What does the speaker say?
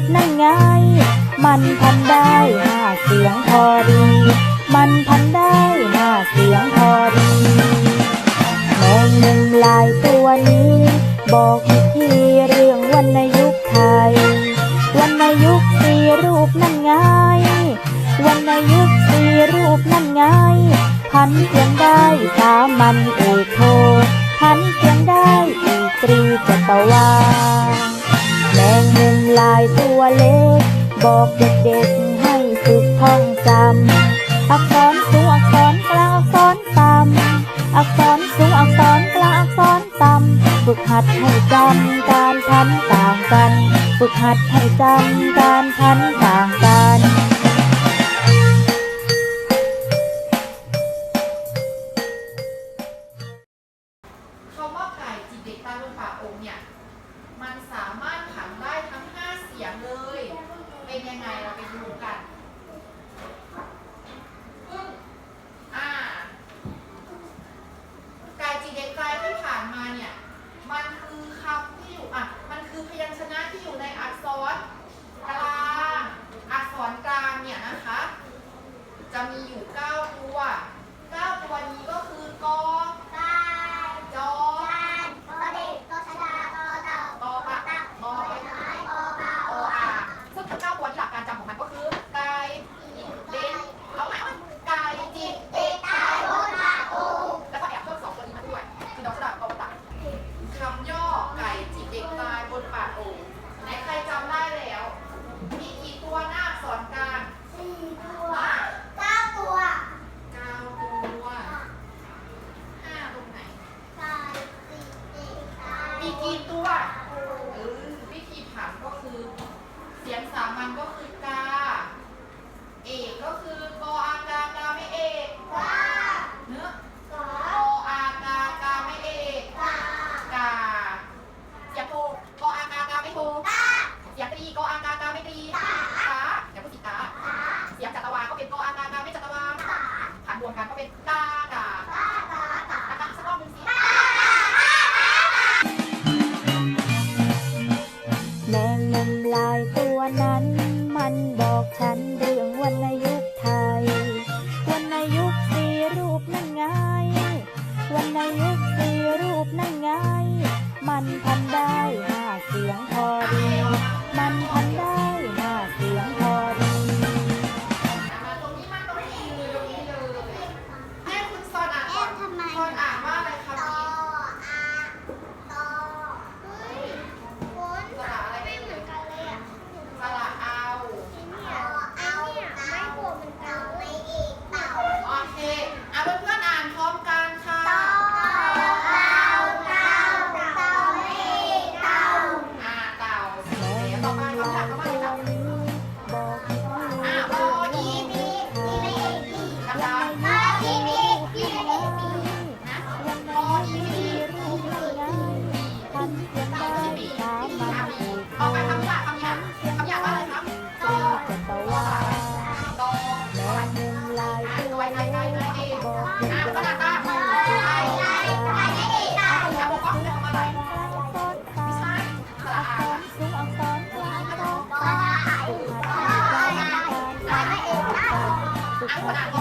ศนั่งไง มันพันได้ห้าเสียงพอดี มันพันได้ห้าเสียงพอดีแมงมุมลายตัวนี้ บอกอีกทีเรื่องวรรณยุกต์ไทยวรรณยุกต์สีรูปนั่งไงวรรณยุกต์สีรูปนั่งไง พันเสียงได้สามันเอกโทพันเสียงได้อีตรีจัตวา งมุมลายตัวเล็ก บอกเด็กๆให้ฝึกท่องจำอักษรสูงอักษรกลางอักษรต่ำอักษรสูงอักษรกลางอักษรต่ำฝึกหัดให้จำการพันต่างกัน ฝึกหัดให้จำการพันต่างกันคำว่าไก่จิตเด็กตาเป็นป่าองเนี่ย มันสามารถ ป็นยังไงเราไปดู ก็คือการ Oh.